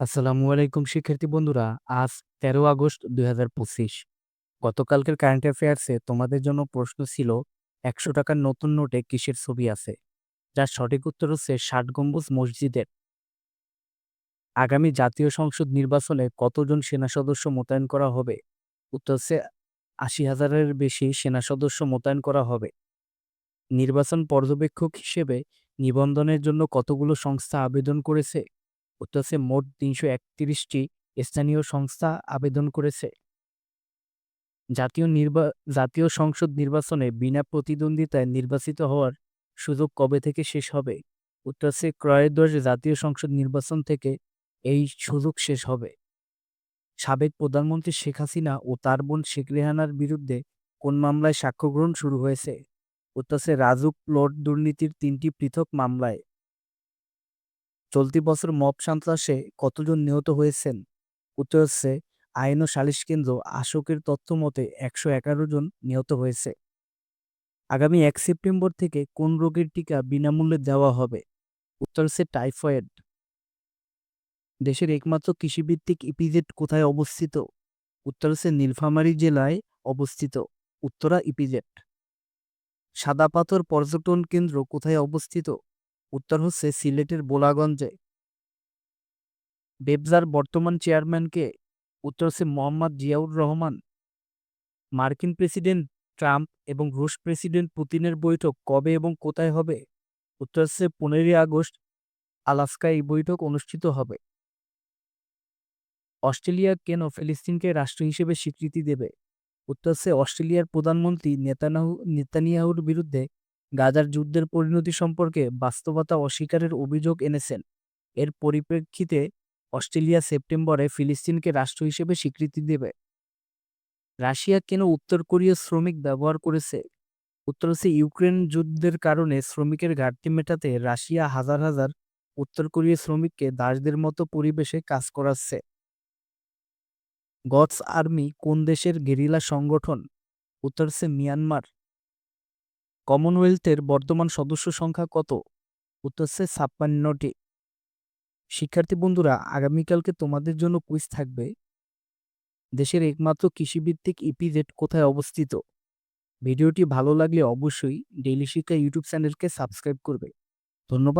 আসসালামু আলাইকুম শিক্ষার্থী বন্ধুরা, আজ তেরো আগস্ট দুই হাজার পঁচিশ। গতকালকের কারেন্ট অ্যাফেয়ার্সে তোমাদের জন্য প্রশ্ন ছিল, একশো টাকার নতুন নোটে কিসের ছবি আছে? যার সঠিক উত্তর হচ্ছে ষাট গম্বুজ মসজিদের। আগামী জাতীয় সংসদ নির্বাচনে কতজন সেনা সদস্য মোতায়েন করা হবে? উত্তর হচ্ছে আশি হাজারের বেশি সেনা সদস্য মোতায়েন করা হবে। নির্বাচন পর্যবেক্ষক হিসেবে নিবন্ধনের জন্য কতগুলো সংস্থা আবেদন করেছে? উত্তর মোট তিনশো একত্রিশটি স্থানীয় সংস্থা আবেদন করেছে। জাতীয় নির্বা, জাতীয় সংসদ নির্বাচনে বিনা প্রতিদ্বন্দ্বিতায় নির্বাচিত হওয়ার সুযোগ কবে থেকে শেষ হবে? উত্তর হচ্ছে ক্রয়োদশ জাতীয় সংসদ নির্বাচন থেকে এই সুযোগ শেষ হবে। সাবেক প্রধানমন্ত্রী শেখ হাসিনা ও তার বোন শেখ রেহানার বিরুদ্ধে কোন মামলায় সাক্ষ্যগ্রহণ শুরু হয়েছে? হচ্ছে রাজুক প্লট দুর্নীতির তিনটি পৃথক মামলায়। চলতি বছর মব সন্ত্রাসে কতজন নিহত হয়েছেন? উত্তর হচ্ছে, আইন ও সালিশ কেন্দ্র আশোকের তথ্য মতে একশো এগারো জন নিহত হয়েছে। আগামী এক সেপ্টেম্বর থেকে কোন রোগের টিকা বিনামূল্যে দেওয়া হবে? উত্তর হচ্ছে, টাইফয়েড। দেশের একমাত্র কৃষিভিত্তিক ইপিজেড কোথায় অবস্থিত? উত্তর হচ্ছে, নীলফামারী জেলায় অবস্থিত। উত্তরা ইপিজেড। সাদা পাথর পর্যটন কেন্দ্র কোথায় অবস্থিত? উত্তর হচ্ছে সিলেটের বোলাগঞ্জে। বেবজার বর্তমান চেয়ারম্যানকে উত্তর হচ্ছে মোহাম্মদ জিয়াউর রহমান। মার্কিন প্রেসিডেন্ট ট্রাম্প এবং রুশ প্রেসিডেন্ট পুতিনের বৈঠক কবে এবং কোথায় হবে? উত্তর হচ্ছে পনেরোই আগস্ট, আলাস্কায় এই বৈঠক অনুষ্ঠিত হবে। অস্ট্রেলিয়া কেন ফিলিস্তিনকে রাষ্ট্র হিসেবে স্বীকৃতি দেবে? উত্তর হচ্ছে অস্ট্রেলিয়ার প্রধানমন্ত্রী নেতানাহু, নেতানিয়াহুর বিরুদ্ধে গাজার যুদ্ধের পরিণতি সম্পর্কে বাস্তবতা অস্বীকারের অভিযোগ এনেছেন। এর পরিপ্রেক্ষিতে অস্ট্রেলিয়া সেপ্টেম্বরে ফিলিস্তিনকে রাষ্ট্র হিসেবে স্বীকৃতি দেবে। রাশিয়া কেন উত্তর কোরীয় শ্রমিক ব্যবহার করেছে? উত্তর ইউক্রেন যুদ্ধের কারণে শ্রমিকের ঘাটতি মেটাতে রাশিয়া হাজার হাজার উত্তর কোরীয় শ্রমিককে দাসদের মতো পরিবেশে কাজ করাচ্ছে। গডস আর্মি কোন দেশের গেরিলা সংগঠন? উত্তর মিয়ানমার। কমনওয়েলথের বর্তমান সদস্য সংখ্যা কত? উত্তর ছাপ্পান্নটি। শিক্ষার্থী বন্ধুরা, আগামীকালকে তোমাদের জন্য কুইজ থাকবে। দেশের একমাত্র কৃষিভিত্তিক ইপিজেড কোথায় অবস্থিত? ভিডিওটি ভালো লাগলে অবশ্যই ডেইলি শিক্ষা ইউটিউব চ্যানেলকে সাবস্ক্রাইব করবে। ধন্যবাদ।